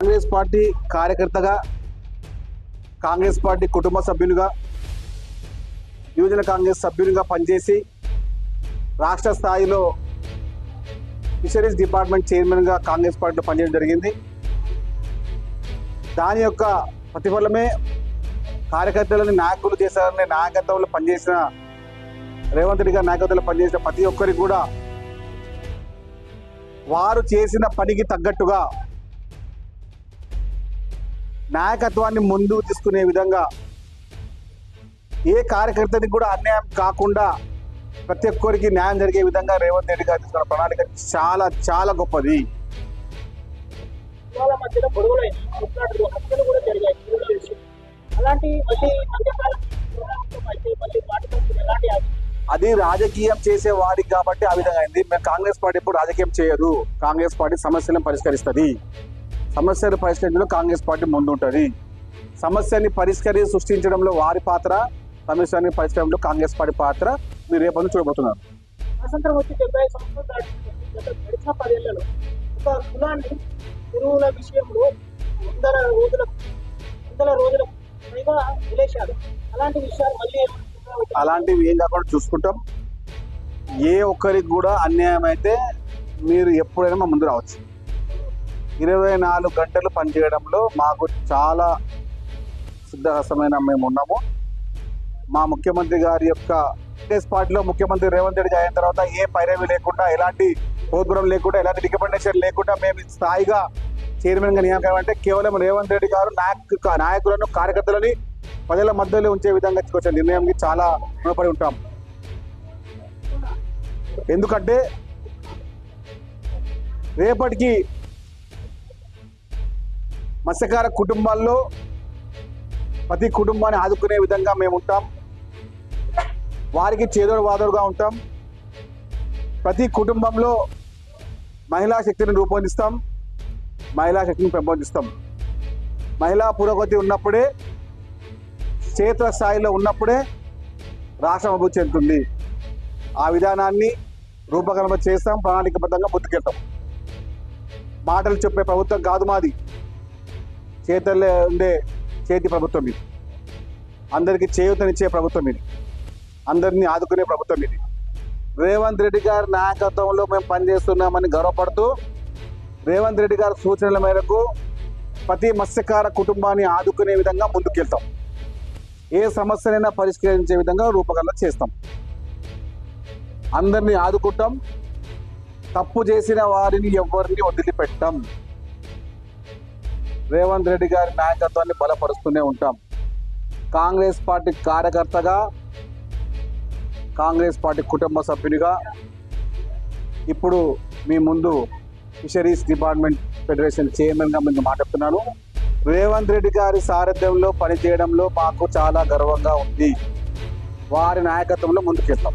Congress party కార్యకర్తగా Congress party కుటుంబ సభ్యునిగా యువజన కాంగ్రెస్ సభ్యునిగా పనిచేసి రాష్ట్ర స్థాయిలో ఫిషరీస్ డిపార్ట్మెంట్ చైర్మన్గా కాంగ్రెస్ పార్టీలో పనిచేయడం జరిగింది. దాని యొక్క ప్రతిఫలమే కార్యకర్తలని నాయకులు చేశారనే నాయకత్వంలో పనిచేసిన రేవంత్ రెడ్డి గారి నాయకత్వంలో పనిచేసిన ప్రతి ఒక్కరికి కూడా వారు చేసిన పనికి తగ్గట్టుగా నాయకత్వాన్ని ముందుకు తీసుకునే విధంగా ఏ కార్యకర్తని కూడా అన్యాయం కాకుండా ప్రతి ఒక్కరికి న్యాయం జరిగే విధంగా రేవంత్ రెడ్డి గారు తీసుకున్న ప్రణాళిక చాలా చాలా గొప్పది. అలాంటి మళ్ళీ మధ్యకాలం అది రాజకీయం చేసే వారికి కాబట్టి ఆ విధంగా అయింది. మేము కాంగ్రెస్ పార్టీ ఎప్పుడు రాజకీయం చేయదు. కాంగ్రెస్ పార్టీ సమస్యలను పరిష్కరిస్తుంది. సమస్యలు పరిష్కరించడంలో కాంగ్రెస్ పార్టీ ముందుంటుంది. సమస్యని పరిష్కరి సృష్టించడంలో వారి పాత్ర సమస్యని పరిష్కరించడంలో కాంగ్రెస్ పార్టీ పాత్ర మీరు రేపటి చూడబోతున్నారు. స్వాతంత్రం వచ్చి డెబ్బై సంవత్సరాలు గడిచిన పదేళ్ళలో ఒక కులాన్ని విషయంలో వందల రోజుల వందల రోజుల పైగా అలాంటి విషయాలు మళ్ళీ అలాంటివి ఏం కాకుండా చూసుకుంటాం. ఏ ఒక్కరికి కూడా అన్యాయం అయితే మీరు ఎప్పుడైనా మా ముందు రావచ్చు. ఇరవై నాలుగు గంటలు పనిచేయడంలో మాకు చాలా సిద్ధహస్తమైన మేము ఉన్నాము. మా ముఖ్యమంత్రి గారి యొక్క కాంగ్రెస్ పార్టీలో ముఖ్యమంత్రి రేవంత్ రెడ్డి అయిన తర్వాత ఏ పైరవి లేకుండా ఎలాంటి ప్రోగ్రాం లేకుండా ఎలాంటి రికమెండేషన్ లేకుండా మేము స్థాయిగా చైర్మన్గా నియామకం అంటే కేవలం రేవంత్ రెడ్డి గారు నాయకు నాయకులను కార్యకర్తలని ప్రజల మధ్యలో ఉంచే విధంగా తీసుకొచ్చే నిర్ణయంకి చాలా రుణపడి ఉంటాం. ఎందుకంటే రేపటికి మత్స్యకార కుటుంబాల్లో ప్రతి కుటుంబాన్ని ఆదుకునే విధంగా మేము ఉంటాం. వారికి చేదోడు వాదోడుగా ఉంటాం. ప్రతి కుటుంబంలో మహిళా శక్తిని రూపొందిస్తాం. మహిళా శక్తిని పెంపొందిస్తాం. మహిళా పురోగతి ఉన్నప్పుడే క్షేత్ర స్థాయిలో ఉన్నప్పుడే రాష్ట్రం అభివృద్ధి చెందుతుంది. ఆ విధానాన్ని రూపకల్పన చేస్తాం ప్రణాళికబద్ధంగా ముందుకెళ్తాం. మాటలు చెప్పే ప్రభుత్వం కాదు మాది. చేతుల్లో ఉండే చేతి ప్రభుత్వం ఇది. అందరికీ చేయూతనిచ్చే ప్రభుత్వం ఇది. అందరినీ ఆదుకునే ప్రభుత్వం ఇది. రేవంత్ రెడ్డి గారి నాయకత్వంలో మేము పనిచేస్తున్నామని గర్వపడుతూ రేవంత్ రెడ్డి గారి సూచనల మేరకు ప్రతి మత్స్యకార కుటుంబాన్ని ఆదుకునే విధంగా ముందుకెళ్తాం. ఏ సమస్యనైనా పరిష్కరించే విధంగా రూపకల్పన చేస్తాం. అందరినీ ఆదుకుంటాం. తప్పు చేసిన వారిని ఎవరిని వదిలిపెట్టాం. రేవంత్ రెడ్డి గారి నాయకత్వాన్ని బలపరుస్తూనే ఉంటాం. కాంగ్రెస్ పార్టీ కార్యకర్తగా కాంగ్రెస్ పార్టీ కుటుంబ సభ్యునిగా ఇప్పుడు మీ ముందు ఫిషరీస్ డిపార్ట్మెంట్ ఫెడరేషన్ చైర్మన్గా మీకు మాట్లాడుతున్నాను. రేవంత్ రెడ్డి గారి సారథ్యంలో పనిచేయడంలో మాకు చాలా గర్వంగా ఉంది. వారి నాయకత్వంలో ముందుకెళ్తాం.